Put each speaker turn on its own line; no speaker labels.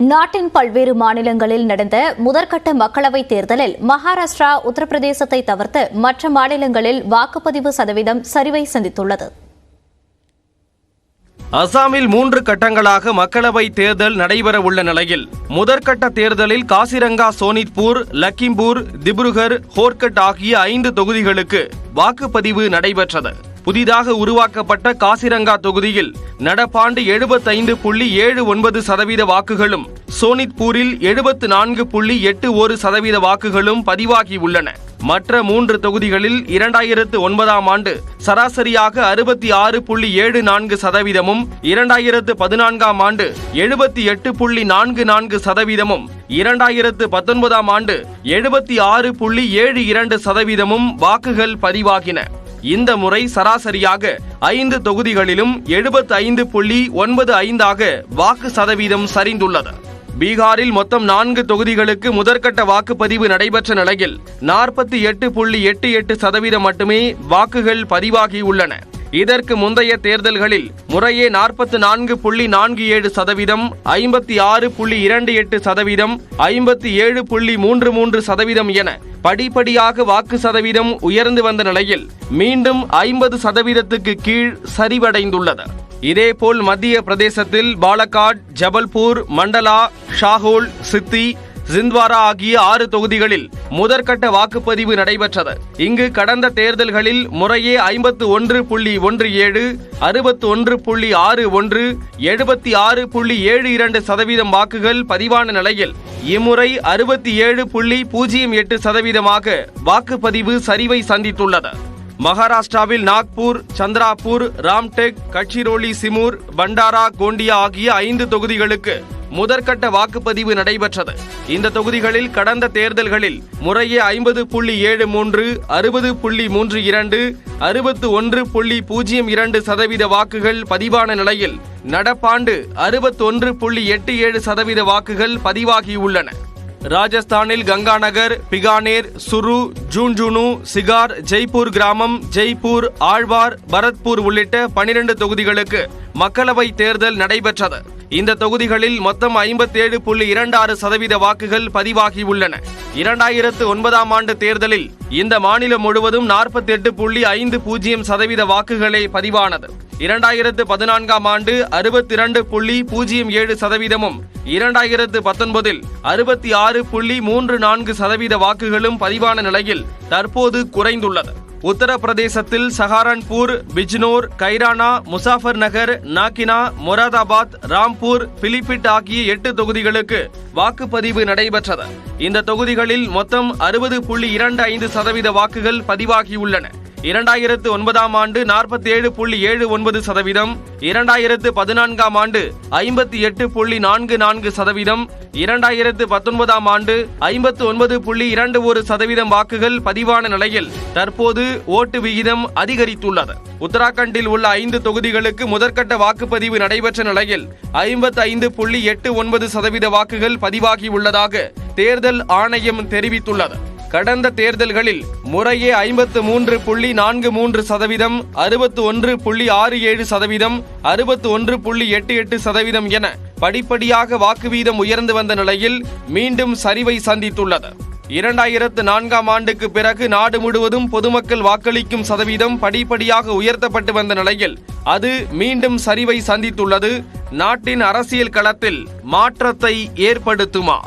நாட்டின் பல்வேறு மாநிலங்களில் நடந்த முதற்கட்ட மக்களவைத் தேர்தலில் மகாராஷ்டிரா உத்தரப்பிரதேசத்தை தவிர்த்து மற்ற மாநிலங்களில் வாக்குப்பதிவு சதவீதம் சரிவை சந்தித்துள்ளது.
அசாமில் மூன்று கட்டங்களாக மக்களவை தேர்தல் நடைபெறவுள்ள நிலையில் முதற்கட்ட தேர்தலில் காசிரங்கா சோனித்பூர் லக்கிம்பூர் திப்ருகர் ஹோர்கட் ஆகிய ஐந்து தொகுதிகளுக்கு வாக்குப்பதிவு நடைபெற்றது. புதிதாக உருவாக்கப்பட்ட காசிரங்கா தொகுதியில் நடப்பாண்டு எழுபத்தைந்து புள்ளி ஏழு ஒன்பது சதவீத வாக்குகளும் சோனித்பூரில் எழுபத்து நான்கு புள்ளி எட்டு ஒரு சதவீத வாக்குகளும் பதிவாகியுள்ளன மற்ற மூன்று தொகுதிகளில் இரண்டாயிரத்து ஒன்பதாம் ஆண்டு சராசரியாக அறுபத்தி ஆறு புள்ளி ஏழு நான்கு சதவீதமும் இரண்டாயிரத்து பதினான்காம் ஆண்டு எழுபத்தி எட்டு புள்ளி நான்கு நான்கு சதவீதமும் இரண்டாயிரத்து பத்தொன்பதாம் ஆண்டு எழுபத்தி ஆறு புள்ளி ஏழு இரண்டு சதவீதமும் வாக்குகள் பதிவாகின. இந்த முறை சராசரியாக ஐந்து தொகுதிகளிலும் எழுபத்தி ஐந்து புள்ளி ஒன்பது ஐந்தாக வாக்கு சதவீதம் சரிந்துள்ளது. பீகாரில் மொத்தம் நான்கு தொகுதிகளுக்கு முதற்கட்ட வாக்குப்பதிவு நடைபெற்ற நிலையில் நாற்பத்தி எட்டு புள்ளி எட்டு எட்டு சதவீதம் மட்டுமே வாக்குகள் பதிவாகியுள்ளன இதற்கு முந்தைய தேர்தல்களில் முறையே நாற்பத்தி நான்கு புள்ளி நான்கு ஏழு சதவீதம் ஐம்பத்தி ஆறு புள்ளி இரண்டு எட்டு சதவீதம் ஐம்பத்தி ஏழு புள்ளி மூன்று மூன்று சதவீதம் என படிப்படியாக வாக்கு சதவீதம் உயர்ந்து வந்த நிலையில் மீண்டும் ஐம்பது சதவீதத்துக்கு கீழ் சரிவடைந்துள்ளது. இதேபோல் மத்திய பிரதேசத்தில் பாலகாட் ஜபல்பூர் மண்டலா ஷாஹோல் சித்தி ஜிந்த்வாரா ஆகிய ஆறு தொகுதிகளில் முதற்கட்ட வாக்குப்பதிவு நடைபெற்றது. இங்கு கடந்த தேர்தல்களில் முறையே ஐம்பத்து ஒன்று புள்ளி ஒன்று ஏழு அறுபத்து ஒன்று புள்ளி ஆறு ஒன்று எழுபத்தி ஆறு புள்ளி ஏழு இரண்டு சதவீதம் வாக்குகள் பதிவான நிலையில் இம்முறை அறுபத்தி ஏழு புள்ளி பூஜ்ஜியம் எட்டு சதவீதமாக வாக்குப்பதிவு சரிவை சந்தித்துள்ளது. மகாராஷ்டிராவில் நாக்பூர் சந்திராபூர் ராம்டெக் கட்சிரோலி சிமூர் பண்டாரா கோண்டியா ஆகிய ஐந்து தொகுதிகளுக்கு முதற்கட்ட வாக்குப்பதிவு நடைபெற்றது. இந்த தொகுதிகளில் கடந்த தேர்தல்களில் முறையே ஐம்பது புள்ளி ஏழு மூன்று அறுபது புள்ளி மூன்று இரண்டு அறுபத்து ஒன்று புள்ளி பூஜ்ஜியம் இரண்டு சதவீத வாக்குகள் பதிவான நிலையில் நடப்பாண்டு அறுபத்தொன்று புள்ளி எட்டு ஏழு சதவீத வாக்குகள் பதிவாகியுள்ளன. ராஜஸ்தானில் கங்காநகர் பிகானேர் சுரு ஜூன்ஜூனு சிகார் ஜெய்ப்பூர் கிராமம் ஜெய்ப்பூர் ஆழ்வார் பரத்பூர் உள்ளிட்ட பனிரெண்டு தொகுதிகளுக்கு மக்களவை தேர்தல் நடைபெற்றது. இந்த தொகுதிகளில் மொத்தம் ஐம்பத்தேழு புள்ளி இரண்டு ஆறு சதவீத வாக்குகள் பதிவாகியுள்ளன இரண்டாயிரத்து ஒன்பதாம் ஆண்டு தேர்தலில் இந்த மாநிலம் முழுவதும் நாற்பத்தி எட்டு புள்ளி ஐந்து பூஜ்ஜியம் சதவீத வாக்குகளே பதிவானது. இரண்டாயிரத்து பதினான்காம் ஆண்டு அறுபத்தி இரண்டு புள்ளி பூஜ்ஜியம் ஏழு சதவீதமும் இரண்டாயிரத்து பத்தொன்பதில் அறுபத்தி ஆறு புள்ளி மூன்று நான்கு சதவீத வாக்குகளும் பதிவான நிலையில் தற்போது குறைந்துள்ளது. உத்தரப்பிரதேசத்தில் சஹாரன்பூர் பிஜ்னோர் கைரானா முசாஃபர் நகர் நாக்கினா மொராதாபாத் ராம்பூர் பிலிபிட் ஆகிய எட்டு தொகுதிகளுக்கு வாக்குப்பதிவு நடைபெற்றது. இந்த தொகுதிகளில் மொத்தம் அறுபது புள்ளி இரண்டு ஐந்து சதவீத வாக்குகள் பதிவாகியுள்ளன. இரண்டாயிரத்து ஒன்பதாம் ஆண்டு நாற்பத்தி ஏழு புள்ளி ஏழு ஒன்பது சதவீதம். இரண்டாயிரத்து பதினான்காம் ஆண்டு ஐம்பத்தி எட்டு புள்ளி நான்கு நான்கு சதவீதம். இரண்டாயிரத்து பத்தொன்பதாம் ஆண்டு ஐம்பத்து ஒன்பது புள்ளி இரண்டு ஒரு சதவீதம் வாக்குகள் பதிவான நிலையில் தற்போது ஓட்டு விகிதம் அதிகரித்துள்ளது. உத்தராகண்டில் உள்ள ஐந்து தொகுதிகளுக்கு முதற்கட்ட வாக்குப்பதிவு நடைபெற்ற நிலையில் ஐம்பத்தி ஐந்து புள்ளி எட்டு ஒன்பது சதவீத வாக்குகள் பதிவாகியுள்ளதாக தேர்தல் ஆணையம் தெரிவித்துள்ளது. கடந்த தேர்தல்களில் முறையே ஐம்பத்து மூன்று புள்ளி நான்கு மூன்று சதவீதம் அறுபத்து ஒன்று புள்ளி ஆறு ஏழு சதவீதம் அறுபத்து ஒன்று புள்ளி எட்டு எட்டு சதவீதம் என படிப்படியாக வாக்கு வீதம் உயர்ந்து வந்த நிலையில் மீண்டும் சரிவை சந்தித்துள்ளது. இரண்டாயிரத்து நான்காம் ஆண்டுக்கு பிறகு நாடு முழுவதும் பொதுமக்கள் வாக்களிக்கும் சதவீதம் படிப்படியாக உயர்த்தப்பட்டு வந்த நிலையில் அது மீண்டும் சரிவை சந்தித்துள்ளது. நாட்டின் அரசியல் களத்தில் மாற்றத்தை ஏற்படுத்துமா?